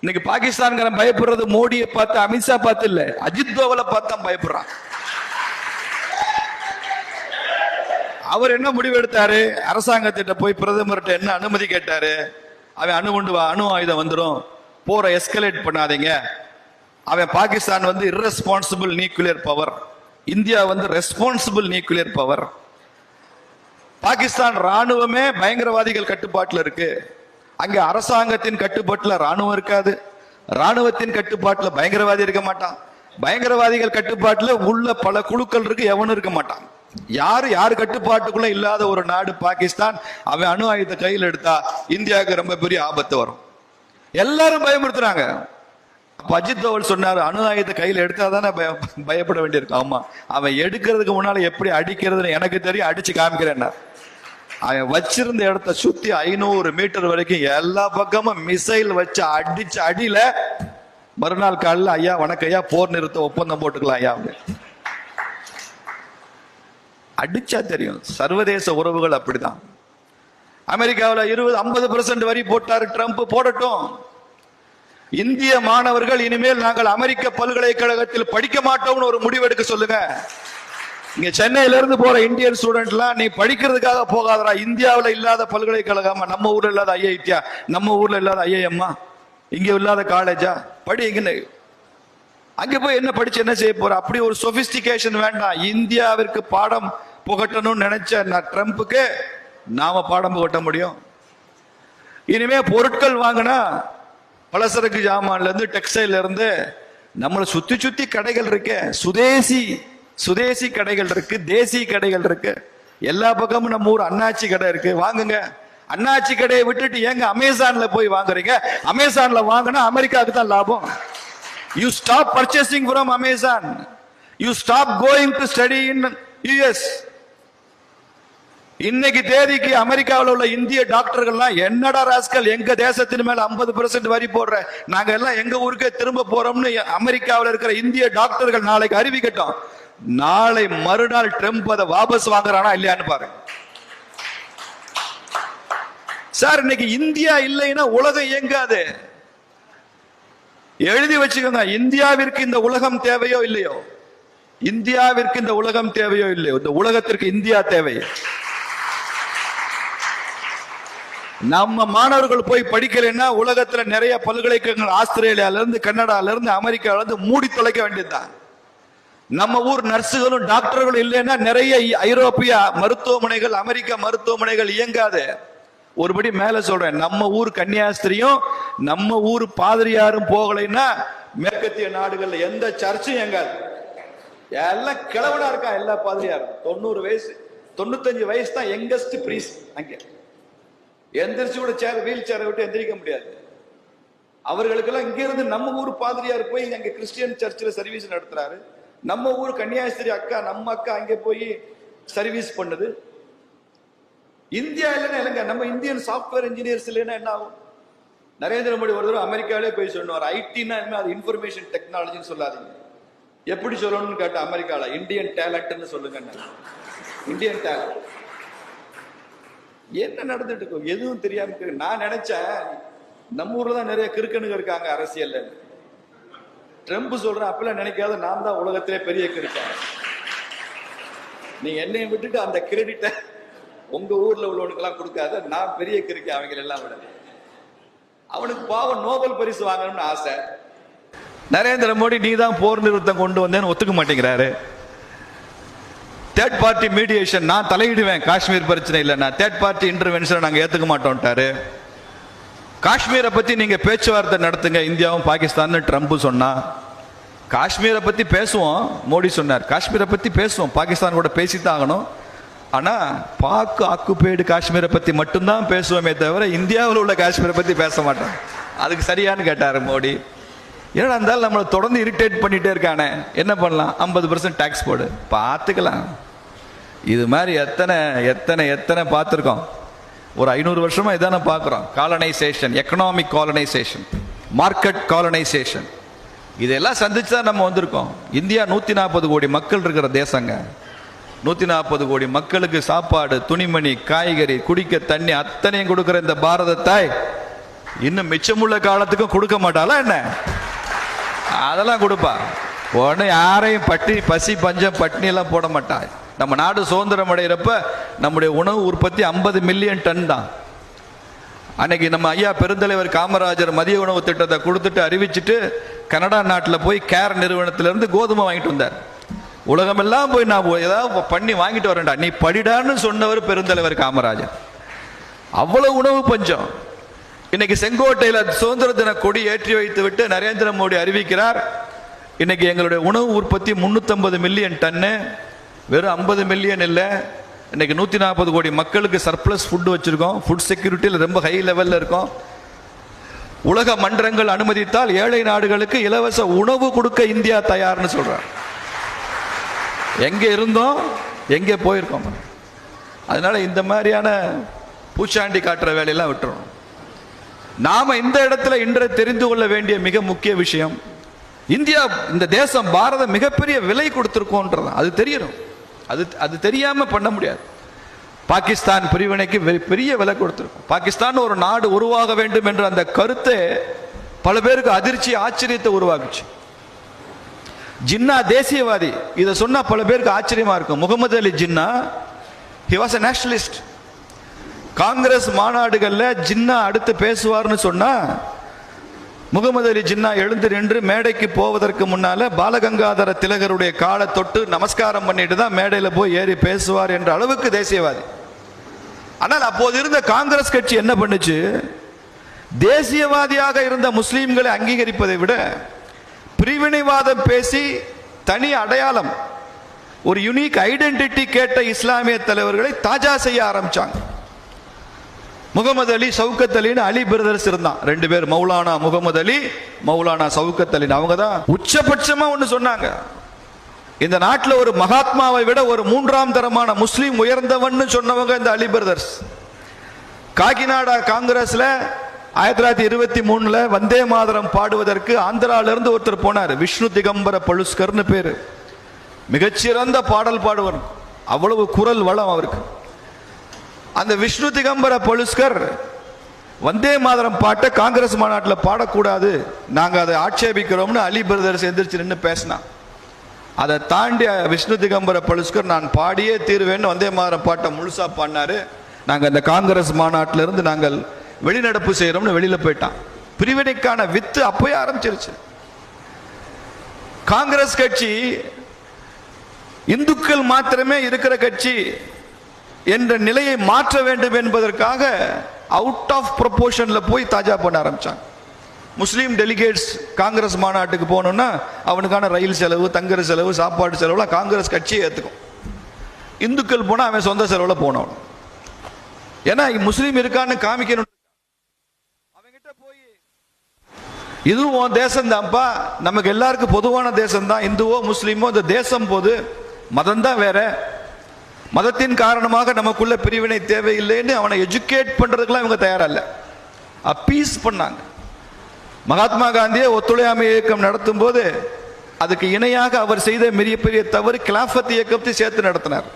இன்னைக்கு பாகிஸ்தான்காரன் பயப்படுறது மோடியை பார்த்து அமித்ஷா பார்த்து இல்ல. அஜித் தோவலை பார்த்து தான் பயப்படுறான். அவர் என்ன முடிவு எடுத்தாரு? அரசாங்கத்திட்ட போய் பிரதமர்கிட்ட என்ன அனுமதி கேட்டாரு? அவன் அணு கொண்டு வா அணு ஆயுதம் வந்துடும் போற எஸ்கலேட் பண்ணாதீங்க. அவன் பாகிஸ்தான் வந்து irresponsible நியூக்ளியர் பவர் இந்தியா வந்து ரெஸ்பான்சிபிள் நியூக்ளியர் பவர் பாகிஸ்தான் ராணுவமே பயங்கரவாதிகள் கட்டுப்பாட்டில் இருக்கு. அங்க அரசாங்கத்தின் கட்டுப்பாட்டுல ராணுவம் இருக்காது. ராணுவத்தின் கட்டுப்பாட்டுல பயங்கரவாதி இருக்க மாட்டான். பயங்கரவாதிகள் கட்டுப்பாட்டுல உள்ள பல குழுக்கள் இருக்கு எவனும் இருக்க மாட்டான். யார் யார் கட்டுப்பாட்டுக்குள்ள இல்லாத ஒரு நாடு பாகிஸ்தான் அவன் அணு ஆயுதத்தை கையில் எடுத்தா இந்தியாவுக்கு ரொம்ப பெரிய ஆபத்து வரும். எல்லாரும் பயமுறுத்துறாங்க. அஜித் தோவல் சொன்னார் அணு ஆயுதத்தை கையில் எடுத்தா தானே பயம் பயப்பட வேண்டியிருக்கும். ஆமா. அவன் எடுக்கிறதுக்கு முன்னால எப்படி அடிக்கிறதுன்னு எனக்கு தெரியும் அடிச்சு காமிக்கிறேன் வச்சிருந்த இடத்த சுத்தி ஐநூறு மீட்டர் வரைக்கும் எல்லா பக்கமும் மிசைல் வச்சு அடிச்சு அடியில மறுநாள் காலில் ஐயா வணக்கம் ஐயா போர் நிறுத்த ஒப்பந்தம் போட்டுக்கலாம் ஐயா அடிச்சா தெரியும். சர்வதேச உறவுகள் அப்படிதான். அமெரிக்காவில் இருபது ஐம்பது பர்சன்ட் வரி போட்டார் ட்ரம்ப் போடட்டும். இந்திய மாணவர்கள் இனிமேல் நாங்கள் அமெரிக்க பல்கலைக்கழகத்தில் படிக்க மாட்டோம்னு ஒரு முடிவெடுக்க சொல்லுங்க. இங்க சென்னையில இருந்து போற இந்தியன் ஸ்டூடெண்ட்லாம் நீ படிக்கிறதுக்காக போகாதரா இந்தியாவில் இல்லாத பல்கலைக்கழகமா நம்ம ஊர்ல இல்லாத ஐஐடியா. நம்ம ஊர்ல இல்லாத ஐஐஎம்மா. இங்க இல்லாத காலேஜா? படி இங்க அங்க போய் என்ன படிச்சு என்ன செய்ய போற? அப்படி ஒரு சொபிஸ்டிகேஷன் வேண்டாம். இந்தியாவிற்கு பாடம் புகட்டணும்னு நினைச்ச நான் ட்ரம்ப்புக்கு நாம பாடம் புகட்ட முடியும். இனிமே பொருட்கள் வாங்கினா பலசரக்கு ஜாமான்ல இருந்து டெக்ஸ்டைல்ல இருந்து நம்மளை சுத்தி சுத்தி கடைகள் இருக்கு. சுதேசி சுதேசி கடைகள் இருக்கு தேசி கடைகள் இருக்கு. எல்லா பக்கமும் நம்ம ஊர் அண்ணாச்சி கடை இருக்கு. வாங்குங்க. அண்ணாச்சி கடையை விட்டுட்டு ஏங்க அமேசான்ல போய் வாங்குறீங்க? அமேசான்ல வாங்கினா அமெரிக்காவுக்கு தான் லாபம். You stop purchasing from Amazon you stop going to study in US இன்னைக்கு தேதிக்கு அமெரிக்காவில் உள்ள இந்திய டாக்டர்கள்லாம் என்னடா ராஸ்கல் எங்க தேசத்தின் மேல 50% வரி போடுற? நாங்க எல்லாம் எங்க ஊருக்கே திரும்ப போறோம்னு அமெரிக்காவில் இருக்கிற இந்திய டாக்டர்கள் நாளைக்கு அறிவிக்கட்டும். நாளை மறுநாள் ட்ரம்ப் அதை வாபஸ் வாங்குறானா இல்லையான்னு பாருங்க. சார் இன்னைக்கு இந்தியா இல்லைன்னா உலகம் இயங்காது. எழுதி வச்சுக்கோங்க இந்தியாவிற்கு இந்த உலகம் தேவையோ இல்லையோ? இந்தியாவிற்கு இந்த உலகம் தேவையோ இல்லையோ? இந்த உலகத்திற்கு இந்தியா தேவை. நம்ம மாணவர்கள் போய் படிக்கலைன்னா உலகத்துல நிறைய பல்கலைக்கழகங்கள் ஆஸ்திரேலியால இருந்து கனடால இருந்து அமெரிக்கால இருந்து மூடி தொலைக்க வேண்டியதுதான். நம்ம ஊர் நர்ஸுகளும் டாக்டர்களும் இல்லைன்னா நிறைய ஐரோப்பிய மருத்துவமனைகள் அமெரிக்க மருத்துவமனைகள் இயங்காது. ஒருபடி மேல சொல்றேன். நம்ம ஊர் கன்னியாஸ்திரியும் நம்ம ஊர் பாதிரியாரும் போகலைன்னா மேற்கத்திய நாடுகள்ல எந்த சர்ச்சும் இயங்காது. எல்லாம் கிழவனா இருக்கான் எல்லா பாதிரியாரும்? தொண்ணூறு வயசு தொண்ணூத்தஞ்சு வயசு தான் யங்கஸ்ட் பிரீஸ் அங்கே. எந்திரிச்சு கூட சேர் வீல் சேரை விட்டு எந்திரிக்க முடியாது. அவர்களுக்கெல்லாம் இங்க இருந்து நம்ம ஊர் பாதிரியார் போய் அங்க கிறிஸ்டியன் சர்ச்சில் சர்வீஸ் நடத்துறாரு. நம்ம ஊர் கன்னியாஸ்திரி அக்கா நம்ம அக்கா அங்கே போய் சர்வீஸ் பண்ணுது. இந்தியா இல்லைன்னா இல்லைங்க நம்ம இந்தியன் சாஃப்ட்வேர் இன்ஜினியர்ஸ் இல்லைன்னா என்ன ஆகும்? நரேந்திர மோடி ஒரு தடவை அமெரிக்காவிலே போய் சொன்னார் ஐடினா அது இன்ஃபர்மேஷன் டெக்னாலஜின்னு சொல்லாதீங்க. எப்படி சொல்லணும்னு கேட்ட அமெரிக்காவில் இந்தியன் டேலண்ட்னு சொல்லுங்க இந்தியன் டேலண்ட் என்ன நடந்துட்டு இருக்கும் எதுவும் தெரியாம நான் நினைச்சேன் நம்ம ஊர்ல தான் நிறைய கிறுக்கனுங்க இருக்காங்க அரசியல்ல. ட்ரம்ப் சொல்ற அப்பெல்லாம் நினைக்காத நான் தான் உலகத்திலே பெரிய கிரிக்கெட் நீங்க என்னைய விட்டுட்டு அந்த கிரெடிட்டை உங்க ஊர்ல உள்ளவனுக்கெல்லாம் கொடுக்காத நான் பெரிய கிரிக்கெட் அவங்க எல்லாம் விட. அவனுக்கு பாவம் நோபல் பரிசு வாங்கணும்னு ஆசை. நரேந்திர மோடி நீ தான் போர் நிறுத்தம் கொண்டு வந்தேன்னு ஒத்துக்க மாட்டேங்கிறாரு. தேர்ட் பார்ட்டி மீடியேஷன் நான் தலையிடுவேன். காஷ்மீர் பிரச்சனை இல்லை நான் தேர்ட் பார்ட்டி இன்டர்வென்ஷன் நாங்கள் ஏற்றுக்க மாட்டோம்ட்டாரு. காஷ்மீரை பற்றி நீங்கள் பேச்சுவார்த்தை நடத்துங்க இந்தியாவும் பாகிஸ்தான் ட்ரம்ப் சொன்னால் காஷ்மீரை பற்றி பேசுவோம் மோடி சொன்னார். காஷ்மீரை பற்றி பேசுவோம். பாகிஸ்தான் கூட பேசித்தான் ஆகணும். ஆனா பாக்கு ஆக்குபைடு காஷ்மீரை பற்றி மட்டும்தான் பேசுவோமே தவிர இந்தியாவில் உள்ள காஷ்மீரை பற்றி பேச மாட்டோம். அதுக்கு சரியானு கேட்டார் மோடி. என்னடா இருந்தாலும் நம்மளை தொடர்ந்து இரிட்டேட் பண்ணிகிட்டே இருக்கானே. என்ன பண்ணலாம்? ஐம்பது பர்சன்ட் டேக்ஸ் போடு. பார்த்துக்கலாம். இது மாதிரி எத்தனை எத்தனை எத்தனை பார்த்துருக்கோம். ஒரு ஐநூறு வருஷமாக இதான பார்க்குறோம். Colonization economic colonization market colonization இதெல்லாம் சந்திச்சு தான் நம்ம வந்திருக்கோம். இந்தியா நூற்றி நாற்பது கோடி மக்கள் இருக்கிற தேசங்க. நூற்றி நாற்பது கோடி மக்களுக்கு சாப்பாடு துணிமணி காய்கறி குடிக்க தண்ணி அத்தனையும் கொடுக்குற இந்த பாரத தாய் இன்னும் மிச்சமுள்ள காலத்துக்கும் கொடுக்க மாட்டாளா என்ன? அதெல்லாம் கொடுப்பா. உடனே யாரையும் பட்டினி பசி பஞ்சம் பட்டினியெல்லாம் போட மாட்டாள். நம்ம நாடு சுதந்திரம் அடைகிறப்ப நம்முடைய உணவு உற்பத்தி ஐம்பது மில்லியன் டன் தான். அன்னைக்கு நம்ம ஐயா பெருந்தலைவர் காமராஜர் மதிய உணவு திட்டத்தை கொடுத்துட்டு அறிவிச்சுட்டு கனடா நாட்டில் போய் கேர் நிறுவனத்திலேருந்து கோதுமை வாங்கிட்டு வந்தார். உலகமெல்லாம் போய் நான் ஏதாவது பண்ணி வாங்கிட்டு வரேன்டா. நீ படிடான்னு சொன்னவர் பெருந்தலைவர் காமராஜர். அவ்வளோ உணவு பஞ்சம். இன்னைக்கு செங்கோட்டையில் சுதந்திர தின கொடி ஏற்றி வைத்து விட்டு நரேந்திர மோடி அறிவிக்கிறார். இன்னைக்கு எங்களுடைய உணவு உற்பத்தி 350 மில்லியன் டன்னு. வெறும் ஐம்பது மில்லியன் இல்லை. இன்னைக்கு நூற்றி நாற்பது கோடி மக்களுக்கு சர்ப்ளஸ் ஃபுட்டு வச்சுருக்கோம். ஃபுட் செக்யூரிட்டியில் ரொம்ப ஹை லெவலில் இருக்கோம். உலக மன்றங்கள் அனுமதித்தால் ஏழை நாடுகளுக்கு இலவச உணவு கொடுக்க இந்தியா தயார்னு சொல்றார் எங்கே இருந்தோம்? எங்கே போயிருக்கோம்? அதனால் இந்த மாதிரியான பூச்சாண்டி காட்டுற வேலையெல்லாம் விட்டுறோம். நாம் இந்த இடத்துல இன்று தெரிந்து கொள்ள வேண்டிய மிக முக்கிய விஷயம் இந்தியா இந்த தேசம் பாரதம் மிகப்பெரிய விலை கொடுத்திருக்கோன்றது அது தெரியணும் அது அது தெரியாமல் பண்ண முடியாது. பாகிஸ்தான் பிரிவினைக்கு பெரிய விலை கொடுத்துருக்கும். பாகிஸ்தான் ஒரு நாடு உருவாக வேண்டும் என்ற அந்த கருத்தை பல பேருக்கு அதிர்ச்சி ஆச்சரியத்தை உருவாக்குச்சு. ஜின்னா தேசியவாதி இதை சொன்னால் பல பேருக்கு ஆச்சரியமா இருக்கும். Muhammad Ali Jinnah he was a nationalist Congress மாநாடுகளில் Jinnah அடுத்து பேசுவார்னு சொன்னால் முகமது அலி ஜின்னா எழுந்து நின்று மேடைக்கு போவதற்கு முன்னால பாலகங்காதர திலகருடைய காலை தொட்டு நமஸ்காரம் பண்ணிட்டு தான் மேடையில் போய் ஏறி பேசுவார் என்ற அளவுக்கு தேசியவாதி. ஆனால் அப்போது இருந்த காங்கிரஸ் கட்சி என்ன பண்ணுச்சு? தேசியவாதியாக இருந்த முஸ்லீம்களை அங்கீகரிப்பதை விட பிரிவினைவாதம் பேசி தனி அடையாளம் ஒரு யுனிக் ஐடென்டிட்டி கேட்ட இஸ்லாமிய தலைவர்களை தாஜா செய்ய ஆரம்பிச்சாங்க. முகமது அலி சவுக்கத் அலின்னு அலி பிரதர்ஸ் இருந்தான். ரெண்டு பேர் மௌலானா முகமது அலி மௌலானா சவுக்கத் அலின் அவங்க தான் உச்சபட்சமா ஒன்று சொன்னாங்க. இந்த நாட்டில் ஒரு மகாத்மாவை விட ஒரு மூன்றாம் தரமான முஸ்லீம் உயர்ந்தவன்னு சொன்னவங்க இந்த அலி பிரதர்ஸ். காகிநாடா காங்கிரஸ்ல ஆயிரத்தி தொள்ளாயிரத்தி இருபத்தி மூணுல வந்தே மாதரம் பாடுவதற்கு ஆந்திராவிலிருந்து ஒருத்தர் போனார் விஷ்ணு திகம்பர பழுஸ்கர்னு பேரு. மிகச்சிறந்த பாடல் பாடுவர். அவ்வளவு குரல் வளம் அவருக்கு. அந்த விஷ்ணு திகம்பர பலுஸ்கர் வந்தே மாதரம் பாட்டை காங்கிரஸ் மாநாட்டில் பாடக்கூடாது. நாங்கள் அதை ஆட்சேபிக்கிறோம்னு அலி பிரதர்ஸ் எந்திரிச்சு நின்று பேசினான் அதை தாண்டி விஷ்ணு திகம்பர பலுஸ்கர் நான் பாடியே தீருவேன்னு வந்தே மாதரம் பாட்டை முழுசா பாடினாரு. நாங்கள் அந்த காங்கிரஸ் மாநாட்டில இருந்து நாங்கள் வெளிநடப்பு செய்கிறோம்னு வெளியில் போயிட்டான். பிரிவினைக்கான வித்து அப்போயே ஆரம்பிச்சிருச்சு. காங்கிரஸ் கட்சி இந்துக்கள் மாத்திரமே இருக்கிற கட்சி. என்ற நிலையை மாற்ற வேண்டும் என்பதற்காக அவுட் ஆஃப் ப்ரொபோர்ஷன்ல போய் தாஜா பண்ண ஆரம்பித்தாங்க முஸ்லீம் டெலிகேட்ஸ் காங்கிரஸ் மாநாட்டுக்கு போகணுன்னா அவனுக்கான ரயில் செலவு தங்குற செலவு சாப்பாடு செலவுலாம் காங்கிரஸ் கட்சியை ஏற்றுக்கும் இந்துக்கள் போனால் அவன் சொந்த செலவில் போனவன். ஏன்னா முஸ்லீம் இருக்கான்னு காமிக்கணும். அவன்கிட்ட போய் இதுவும் உன் நமக்கு எல்லாருக்கும் பொதுவான தேசம்தான். இந்துவோ முஸ்லீமோ இந்த தேசம் போது மதம் தான் வேற. மதத்தின் காரணமாக நமக்குள்ள பிரிவினை தேவையில்லைன்னு அவனை எஜுகேட் பண்றதுக்கெல்லாம் இவங்க தயாரா இல்லை அப்பீஸ் பண்ணாங்க. மகாத்மா காந்தியை ஒத்துழையாமை இயக்கம் நடத்தும் போது அதுக்கு இணையாக அவர் செய்த மிக பெரிய தவறு கிலாஃபத் இயக்கத்தை சேர்த்து நடத்தினார்.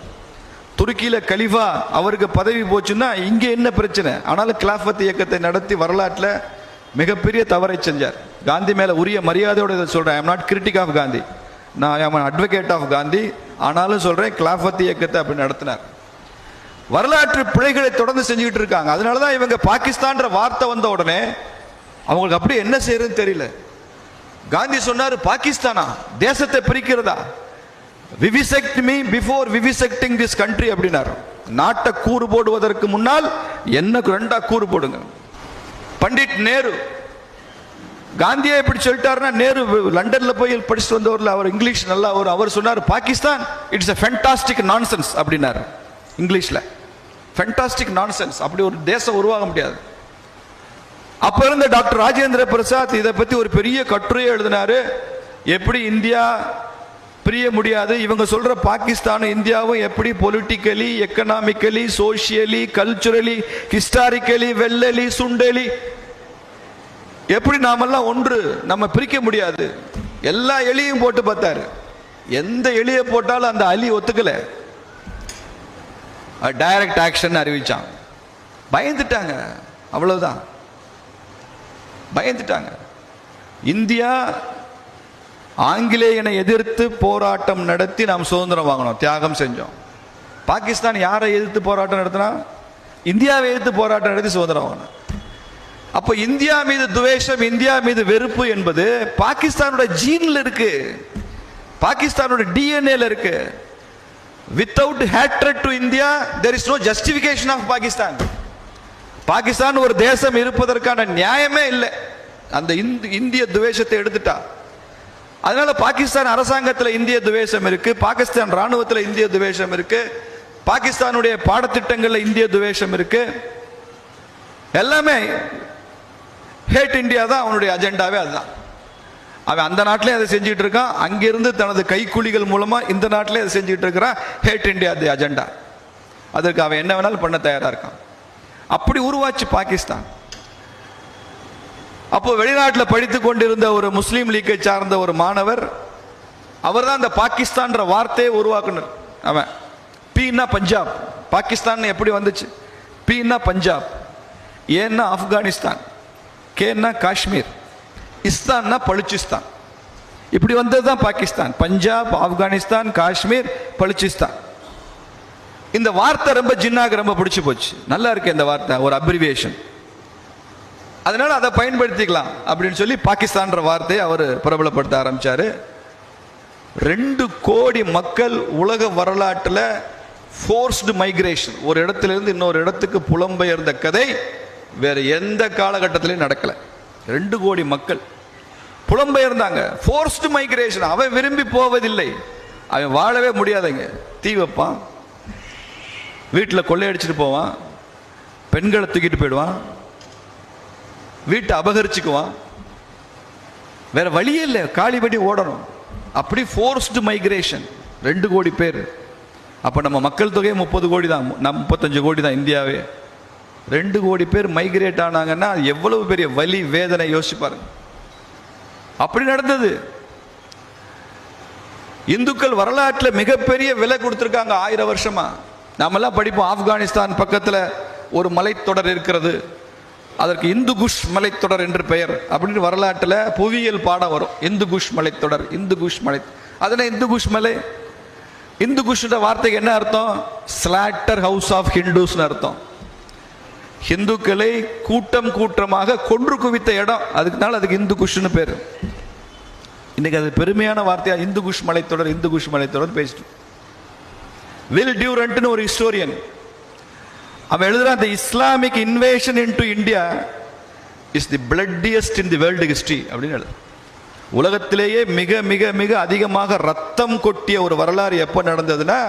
துருக்கியில கலிஃபா அவருக்கு பதவி போச்சுன்னா இங்கே என்ன பிரச்சனை? ஆனாலும் கிலாஃபத் இயக்கத்தை நடத்தி வரலாற்றில் மிகப்பெரிய தவறை செஞ்சார். காந்தி மேலே உரிய மரியாதையோட இதை சொல்றேன். I'm not critic of Gandhi நான் ஐம் அட்வொகேட் ஆஃப் காந்தி ஆனாலும் சொல்றேன் கிலாஃபத் இயக்கத்தை அப்படி நடத்தினார். வரலாற்று பிழைகளை தொடர்ந்து செஞ்சுக்கிட்டு இருக்காங்க. அதனால தான் இவங்க பாகிஸ்தான்ற வார்த்தை வந்த உடனே அவங்களுக்கு அப்படியே என்ன செய்யறதுன்னு தெரியல. காந்தி சொன்னார் பாகிஸ்தானா? தேசத்தை பிரிக்கிறதா? Vivisect me before vivisecting this country அப்படின்னார். நாட்டை கூறு போடுவதற்கு முன்னால் என்ன ரெண்டா கூறு போடுங்க. பண்டிட் நேரு காந்தியா இப்படி சொல்லிட்டாருன்னா நேரு லண்டன்ல போய் படிச்சுட்டு வந்தவர்ல அவர் இங்கிலீஷ் நல்லா அவர் அவர் சொன்னார் Pakistan it's a fantastic nonsense அப்படின்னாரு இங்கிலீஷ்ல. ஃபென்டாஸ்டிக் நான்சென்ஸ் அப்படி ஒரு தேசம் உருவாக முடியாது. அப்ப இருந்த டாக்டர் ராஜேந்திர பிரசாத் இதை பத்தி ஒரு பெரிய கட்டுரையை எழுதினாரு. எப்படி இந்தியா பிரிய முடியாது? இவங்க சொல்ற பாகிஸ்தானும் இந்தியாவும் எப்படி politically economically socially culturally historically வெள்ளலி சுண்டலி எப்படி நாமெல்லாம் ஒன்று? நம்ம பிரிக்க முடியாது. எல்லா எலியும் போட்டு பார்த்தாரு. எந்த எலியை போட்டாலும் அந்த அலி ஒத்துக்கல. டைரக்ட் ஆக்ஷன் அறிவிச்சான். பயந்துட்டாங்க. அவ்வளவுதான். பயந்துட்டாங்க. இந்தியா ஆங்கிலேயனை எதிர்த்து போராட்டம் நடத்தி நாம் சுதந்திரம் வாங்கினோம். தியாகம் செஞ்சோம். பாகிஸ்தான் யாரை எதிர்த்து போராட்டம் நடத்தினா? இந்தியாவை எதிர்த்து போராட்டம் நடத்தி சுதந்திரம் வாங்கினோம். அப்போ இந்தியா மீது துவேஷம் இந்தியா மீது வெறுப்பு என்பது பாகிஸ்தானோட ஜீன்ல இருக்கு. பாகிஸ்தானோட டிஎன்ஏல இருக்கு. Without hatred to India there is no justification of Pakistan Pakistan ஒரு தேசம் இருப்பதற்கான நியாயமே இல்லை. அந்த இந்திய துவேஷத்தை எடுத்துட்டா. அதனால பாகிஸ்தான் அரசாங்கத்தில் இந்திய துவேஷம் இருக்கு. பாகிஸ்தான் ராணுவத்தில் இந்திய துவேஷம் இருக்கு. பாகிஸ்தானுடைய பாடத்திட்டங்களில் இந்திய துவேஷம் இருக்கு. எல்லாமே ஹேட் இந்தியா தான் அவனுடைய அஜெண்டாவே அதுதான். அவன் அந்த நாட்டிலே அதை செஞ்சுட்டு இருக்கான். அங்கிருந்து தனது கைக்கூலிகள் மூலமா இந்த நாட்டிலே அதை செஞ்சுட்டு இருக்கிறான் ஹேட் இந்தியா தி அஜெண்டா. அதற்கு அவன் என்ன வேணாலும் பண்ண தயாரா இருக்கான். அப்படி உருவாச்சு பாகிஸ்தான். அப்போ வெளிநாட்டில் படித்து கொண்டிருந்த ஒரு முஸ்லீம் லீக்கை சார்ந்த ஒரு மாணவர் அவர் தான் அந்த பாகிஸ்தான்ற வார்த்தையை உருவாக்குனர். அவன் பீனா பஞ்சாப். பாகிஸ்தான் எப்படி வந்துச்சு? பீனா பஞ்சாப். ஏன்னா ஆப்கானிஸ்தான். கேன்னா காஷ்மீர் இஸ்தான்னா பலுச்சிஸ்தான். இப்படி வந்தது தான் பாகிஸ்தான். பஞ்சாப் ஆப்கானிஸ்தான் காஷ்மீர் பலுச்சிஸ்தான். இந்த வார்த்தை ரொம்ப ஜின்னாக்கு ரொம்ப பிடிச்சி போச்சு. நல்லா இருக்கு இந்த வார்த்தை ஒரு அப்ரிவியேஷன் அதனால அதை பயன்படுத்திக்கலாம் அப்படின்னு சொல்லி பாகிஸ்தான்ற வார்த்தையை அவர் பிரபலப்படுத்த ஆரம்பித்தார் ரெண்டு கோடி மக்கள் உலக வரலாற்றில் ஃபோர்ஸ்டு மைக்ரேஷன் ஒரு இடத்துல இருந்து இன்னொரு இடத்துக்கு புலம்பெயர்ந்த கதை வேற எந்த காலகட்டத்திலையும் நடக்கல. ரெண்டு கோடி மக்கள். புலம்பெயர்ந்தாங்க. ஃபோர்ஸ்டு மைக்ரேஷன் அவன் விரும்பி போவதில்லை. அவன் வாழவே முடியாதுங்க. தீ வைப்பான். வீட்டில் கொள்ளையடிச்சிட்டு போவான். பெண்களை தூக்கிட்டு போயிடுவான். வீட்டை அபகரிச்சுக்குவான். வேற வழியே இல்லை. காலிபடி ஓடணும். அப்படி ஃபோர்ஸ்டு மைக்ரேஷன் ரெண்டு கோடி பேர். அப்போ நம்ம மக்கள் தொகையே முப்பது கோடி தான். முப்பத்தஞ்சு கோடி தான் இந்தியாவே. ரெண்டு கோடி பேர் மைக்ரேட் ஆனாங்கன்னா எவ்வளவு பெரிய வலி வேதனை யோசிப்பாருங்க அப்படி நடந்தது. இந்துக்கள் வரலாற்றில் மிகப்பெரிய விலை கொடுத்துருக்காங்க ஆயிரம் வருஷமா. நாமெல்லாம் படிப்போம் ஆப்கானிஸ்தான் பக்கத்தில் ஒரு மலைத்தொடர் இருக்கிறது. அதற்கு இந்து குஷ் மலைத்தொடர் என்று பெயர். அப்படின்னு வரலாற்றில் புவியியல் பாடம் வரும். இந்து குஷ் மலைத்தொடர் இந்து குஷ் மலை. அதனால் இந்து குஷ் மலை? இந்து குஷ்ட வார்த்தைக்கு என்ன அர்த்தம்? ஸ்லாட்டர் ஹவுஸ் ஆஃப் ஹிந்துஸ்னு அர்த்தம். ஹிந்துக்களை கூட்டம் கூட்டமாக கொன்று குவித்த இடம். அதுக்குனால அதுக்கு இந்து குஷ்னு பேர். இன்னைக்கு அது பெருமையான வார்த்தையா? இந்து குஷ் மலைத்தொடர் இந்து குஷ் மலைத்தொடர் பேசிட்டு வில் டியூரண்ட்னு ஒரு ஹிஸ்டோரியன் அவன் எழுதுற அந்த Islamic invasion into India is the bloodiest in the world history அப்படின்னு எழுது உலகத்திலேயே மிக மிக மிக அதிகமாக ரத்தம் கொட்டிய ஒரு வரலாறு எப்போ நடந்ததுன்னா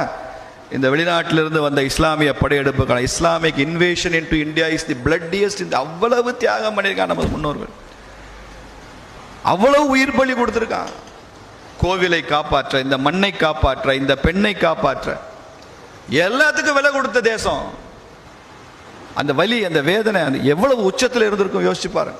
இந்த வெளிநாட்டிலிருந்து வந்த இஸ்லாமிய படையெடுப்புக்கான Islamic invasion into India is the bloodiest இந்த அவ்வளவு தியாகம் பண்ணியிருக்கான் நமது முன்னோர்கள். அவ்வளவு உயிர் பலி கொடுத்துருக்கான் கோவிலை காப்பாற்ற இந்த மண்ணை காப்பாற்ற இந்த பெண்ணை காப்பாற்ற. எல்லாத்துக்கும் விலை கொடுத்த தேசம். அந்த வலி அந்த வேதனை அந்த எவ்வளவு உச்சத்தில் இருந்திருக்கும் யோசிச்சு பாருங்க.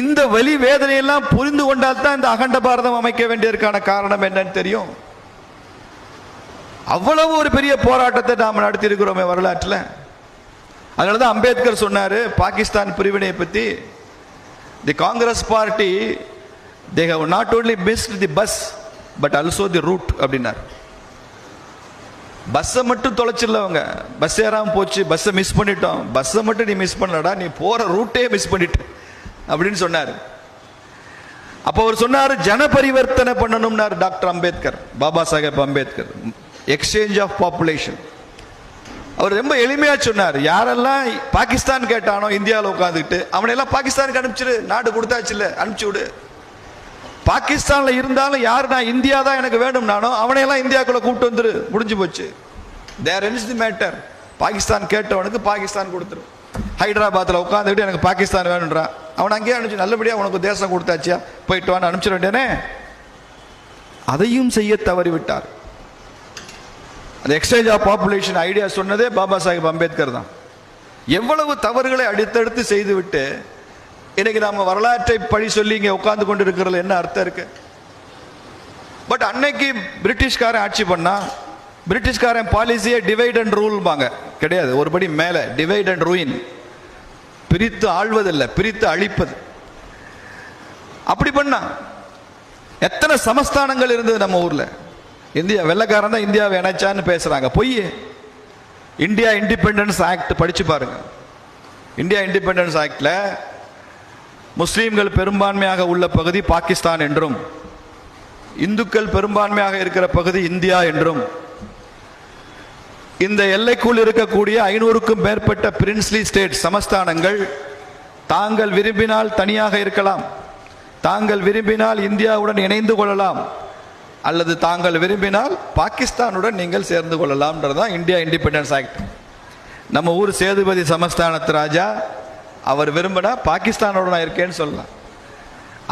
இந்த வலி வேதனையெல்லாம் புரிந்து கொண்டால் தான் இந்த அகண்ட பாரதம் அமைக்க வேண்டியதற்கான காரணம் என்னன்னு தெரியும். அவ்வளவு ஒரு பெரிய போராட்டத்தை நாம் நடத்தியிருக்கிறோமே வரலாற்றில். அதனால தான் அம்பேத்கர் சொன்னார் பாகிஸ்தான் பிரிவினையை பற்றி the Congress party they have not only missed the bus but also the route அப்படின்னார். பஸ்ஸை மட்டும் தொலைச்சிடல அவங்க. பஸ் ஏறாமல் போச்சு பஸ்ஸை மிஸ் பண்ணிட்டோம். பஸ்ஸை மட்டும் நீ மிஸ் பண்ணலடா நீ போகிற ரூட்டே மிஸ் பண்ணிட்ட. அப்படின்னு சொன்னார். அப்போ அவர் சொன்னார் ஜன பரிவர்த்தனை பண்ணணும்னார் doctor Ambedkar Baba Saheb Ambedkar exchange of population அவர் ரொம்ப எளிமையாக சொன்னார் யாரெல்லாம் பாகிஸ்தான் கேட்டானோ இந்தியாவில் உட்காந்துக்கிட்டு அவனையெல்லாம் பாகிஸ்தானுக்கு அனுப்பிச்சிரு நாடு கொடுத்தாச்சு இல்லை அனுப்பிச்சி விடு. பாகிஸ்தானில் இருந்தாலும் யார் நான் இந்தியா தான் எனக்கு வேணும் நானோ அவனையெல்லாம் இந்தியாக்குள்ளே கூப்பிட்டு வந்துரு முடிஞ்சு போச்சு. There ends the matter Pakistan கேட்டவனுக்கு Pakistan கொடுத்துரு ஹைதராபாத்தில் உட்காந்துக்கிட்டு எனக்கு பாகிஸ்தான் வேணுன்றான் அவன் அங்கேயே அனுப்பிச்சு நல்லபடியாக உனக்கு தேசம் கொடுத்தாச்சியா? போயிட்டு வான்னு அனுப்பிச்சிட வேண்டியனே அதையும் செய்ய தவறிவிட்டார். அந்த எக்ஸ்சேஞ்ச் ஆஃப் பாப்புலேஷன் ஐடியா சொன்னதே பாபா சாஹிப் அம்பேத்கர் தான். எவ்வளவு தவறுகளை அடுத்தடுத்து செய்துவிட்டு இன்னைக்கு நாம வரலாற்றை பழி சொல்லி இங்கே உட்கார்ந்து கொண்டு இருக்கிறதுல என்ன அர்த்தம் இருக்கு? பட் அன்னைக்கு பிரிட்டிஷ்காரன் ஆட்சி பண்ணா பிரிட்டிஷ்காரன் பாலிசியை டிவைட் அண்ட் ரூல்பாங்க கிடையாது ஒருபடி மேலே டிவைட் அண்ட் ரூயின் பிரித்து ஆழ்வதில்லை பிரித்து அழிப்பது. அப்படி பண்ணா எத்தனை சமஸ்தானங்கள் இருந்தது நம்ம ஊரில்? இந்தியா வெள்ளக்காரன் தான் இந்தியாவை இணைச்சான்னு பேசுகிறாங்க பொய் இந்தியா இண்டிபெண்டன்ஸ் ஆக்ட் படித்து பாருங்க. இந்தியா இண்டிபெண்டன்ஸ் ஆக்டில் முஸ்லீம்கள் பெரும்பான்மையாக உள்ள பகுதி பாகிஸ்தான் என்றும் இந்துக்கள் பெரும்பான்மையாக இருக்கிற பகுதி இந்தியா என்றும் இந்த எல்லைக்குள் இருக்கக்கூடிய ஐநூறுக்கும் மேற்பட்ட பிரின்ஸ்லி ஸ்டேட் சமஸ்தானங்கள் தாங்கள் விரும்பினால் தனியாக இருக்கலாம். தாங்கள் விரும்பினால் இந்தியாவுடன் இணைந்து கொள்ளலாம். அல்லது தாங்கள் விரும்பினால் பாகிஸ்தானுடன் நீங்கள் சேர்ந்து கொள்ளலாம்ன்றது தான் இந்தியா இண்டிபெண்டன்ஸ் ஆக்ட். நம்ம ஊர் சேதுபதி சமஸ்தானத்து ராஜா அவர் விரும்பினா பாகிஸ்தானோட நான் இருக்கேன்னு சொல்லலாம்.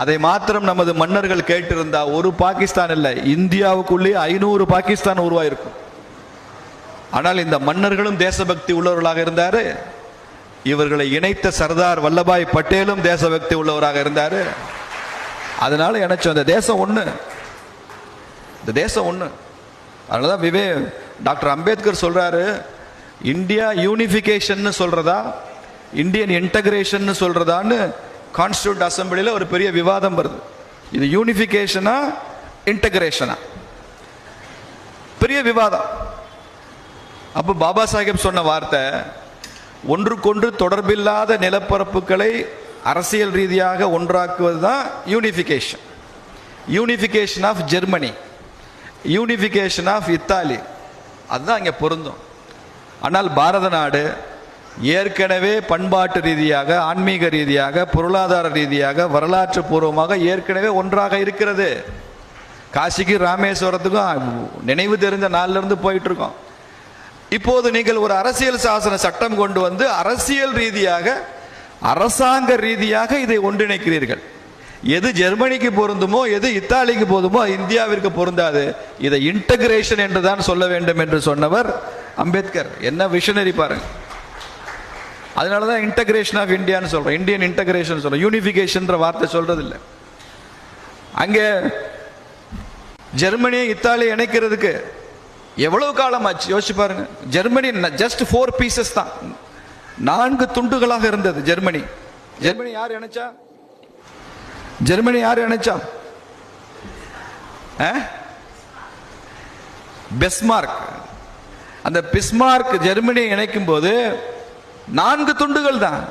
அதை மாத்திரம் நமது மன்னர்கள் கேட்டிருந்தா ஒரு பாகிஸ்தான் இல்லை இந்தியாவுக்குள்ளே ஐநூறு பாகிஸ்தான் உருவாயிருக்கும். ஆனால் இந்த மன்னர்களும் தேசபக்தி உள்ளவர்களாக இருந்தார். இவர்களை இணைத்த சர்தார் வல்லபாய் பட்டேலும் தேசபக்தி உள்ளவராக இருந்தார். அதனால இணைச்சோம் இந்த தேசம் ஒன்று இந்த தேசம் ஒண்ணு. அதனாலதான் விவே டாக்டர் அம்பேத்கர் சொல்கிறாரு இந்தியா யூனிஃபிகேஷன் சொல்கிறதா இந்தியன் இன்டகிரேஷன் சொல்கிறதான்னு கான்ஸ்டியூட் அசம்பிளியில் ஒரு பெரிய விவாதம் வருது. இது யூனிஃபிகேஷனா இன்டகிரேஷனா? பெரிய விவாதம். அப்போ பாபா சாஹேப் சொன்ன வார்த்தை ஒன்றுக்கொன்று தொடர்பில்லாத நிலப்பரப்புகளை அரசியல் ரீதியாக ஒன்றாக்குவது தான் unification unification of Germany unification of Italy அதுதான் இங்கே பொருந்தும். ஆனால் பாரத நாடு ஏற்கனவே பண்பாட்டு ரீதியாக ஆன்மீக ரீதியாக பொருளாதார ரீதியாக வரலாற்று பூர்வமாக ஏற்கனவே ஒன்றாக இருக்கிறது. காசிக்கு ராமேஸ்வரத்துக்கும் நினைவு தெரிஞ்ச நாள்ல போயிட்டுருக்கோம் இருக்கோம். இப்போது நீங்கள் ஒரு அரசியல் சாசன சட்டம் கொண்டு வந்து அரசியல் ரீதியாக அரசாங்க ரீதியாக இதை ஒன்றிணைக்கிறீர்கள். எது ஜெர்மனிக்கு பொருந்துமோ எது இத்தாலிக்கு போதுமோ இந்தியாவிற்கு பொருந்தாது. இதை இன்டகிரேஷன் என்று தான் சொல்ல வேண்டும் என்று சொன்னவர் அம்பேத்கர். என்ன விஷனரி பாருங்க. அதனால தான் இன்டகிரேஷன் ஆஃப் இந்தியான்னு சொல்கிறோம் இந்தியன் இன்டகிரேஷன் சொல்கிறோம் யூனிஃபிகேஷன்ற வார்த்தை சொல்கிறது இல்லை அங்கே ஜெர்மனி இத்தாலி இணைக்கிறதுக்கு எவ்வளவு காலம் ஆச்சு யோசிச்சு பாருங்க. ஜெர்மனி ஜஸ்ட் ஃபோர் பீசஸ் தான். நான்கு துண்டுகளாக இருந்தது ஜெர்மனி. ஜெர்மனி யார் இணைச்சா? ஜெர்மனி யார் இணைச்சா? பெஸ்மார்க் அந்த பிஸ்மார்க் ஜெர்மனியை இணைக்கும் போது நான்கு துண்டுகள் தான்.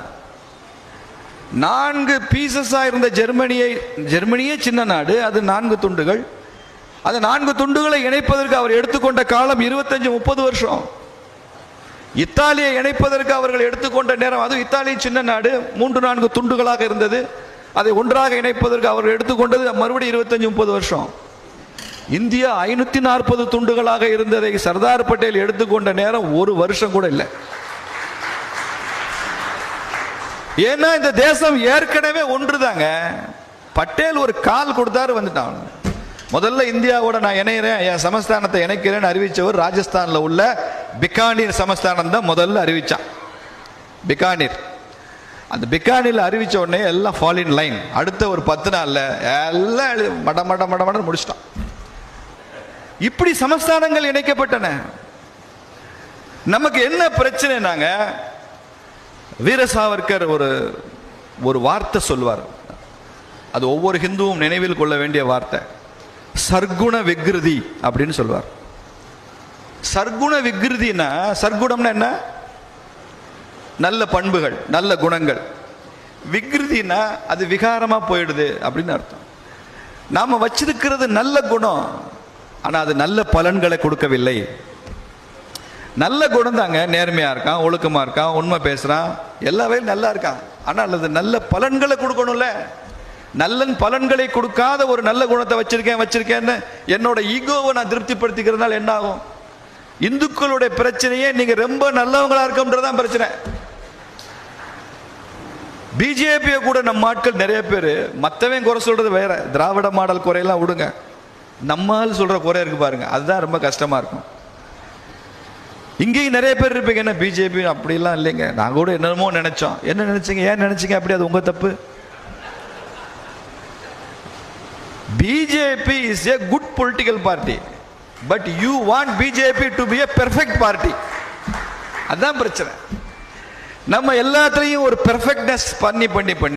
நான்கு பீசஸா இருந்த ஜெர்மனியை ஜெர்மனியே சின்ன நாடு அது நான்கு துண்டுகள். அந்த நான்கு துண்டுகளை இணைப்பதற்கு அவர் எடுத்துக்கொண்ட காலம் இருபத்தஞ்சு முப்பது வருஷம். இத்தாலியை இணைப்பதற்கு அவர்கள் எடுத்துக்கொண்ட நேரம் அதுவும் இத்தாலி சின்ன நாடு மூன்று நான்கு துண்டுகளாக இருந்தது. அதை ஒன்றாக இணைப்பதற்கு அவர்கள் எடுத்துக்கொண்டது மறுபடியும் இருபத்தஞ்சு முப்பது வருஷம். இந்தியா ஐநூற்றி நாற்பது துண்டுகளாக இருந்ததை சர்தார் பட்டேல் எடுத்துக்கொண்ட நேரம் ஒரு வருஷம் கூட இல்லை. ஏன்னா இந்த தேசம் ஏற்கனவே ஒன்றுதாங்க. பட்டேல் ஒரு கால் கொடுத்தாரு வந்துட்டான். முதல்ல இந்தியாவோட நான் இணைகிறேன் என் சமஸ்தானத்தை இணைக்கிறேன்னு அறிவித்தவர் ராஜஸ்தானில் உள்ள பிகானீர் சமஸ்தானம் தான் முதல்ல அறிவித்தான் பிகானீர். அந்த பிகானியில் அறிவித்த உடனே எல்லாம் ஃபால் இன் லைன் அடுத்த ஒரு பத்து நாளில் எல்லாம் எழு- மட மட மட மட முடிச்சிட்டான். இப்படி சமஸ்தானங்கள் இணைக்கப்பட்டன. நமக்கு என்ன பிரச்சனைனாங்க? வீர சாவர்கர் ஒரு ஒரு வார்த்தை சொல்வார். அது ஒவ்வொரு ஹிந்துவும் நினைவில் கொள்ள வேண்டிய வார்த்தை. சர்க்குண விக்ருதி அப்படின்னு சொல்லுவார். சர்க்குண விக்ருதினா சர்க்குணம்னா என்ன? நல்ல பண்புகள் நல்ல குணங்கள். விக்ருதினா அது விகாரமாக போயிடுது அப்படின்னு அர்த்தம். நாம் வச்சிருக்கிறது நல்ல குணம் ஆனால் அது நல்ல பலன்களை கொடுக்கவில்லை. நல்ல குணம் தாங்க நேர்மையாக இருக்கான் ஒழுக்கமாக இருக்கான் உண்மை பேசுகிறான் எல்லா வேலையும் நல்லா இருக்கான். ஆனால் அது நல்ல பலன்களை கொடுக்கணும்ல? நல்லன் பலன்களை கொடுக்காத ஒரு நல்ல குணத்தை வச்சிருக்கேன் வச்சிருக்கேன்னு என்னோட ஈகோவை நான் திருப்திப்படுத்திக்கிறதுனால என்ன ஆகும்? இந்துக்களுடைய பிரச்சனையே நீங்க ரொம்ப நல்லவங்களா இருக்கன்றதான் பிரச்சனை. பிஜேபியை கூட நம்ம ஆட்கள் நிறைய பேர் மற்றவன் குறை சொல்றது வேற. திராவிட மாடல் குறையெல்லாம் விடுங்க. நம்மால் சொல்ற குறை இருக்கு பாருங்க. அதுதான் ரொம்ப கஷ்டமா இருக்கும். இங்கேயும் நிறைய பேர் இருப்பீங்க என்ன பிஜேபி அப்படிலாம் இல்லைங்க. நாங்கள் கூட என்னமோ நினைச்சோம். என்ன நினைச்சீங்க? ஏன் நினைச்சீங்க? அப்படி அது உங்க தப்பு. BJP is a good political party but you want BJP to be a perfect party அதான் பிரச்சனை. நம்ம எல்லாத்துலேயும் ஒரு பெர்ஃபெக்ட்னஸ் பண்ணி பண்ணி பண்ணி.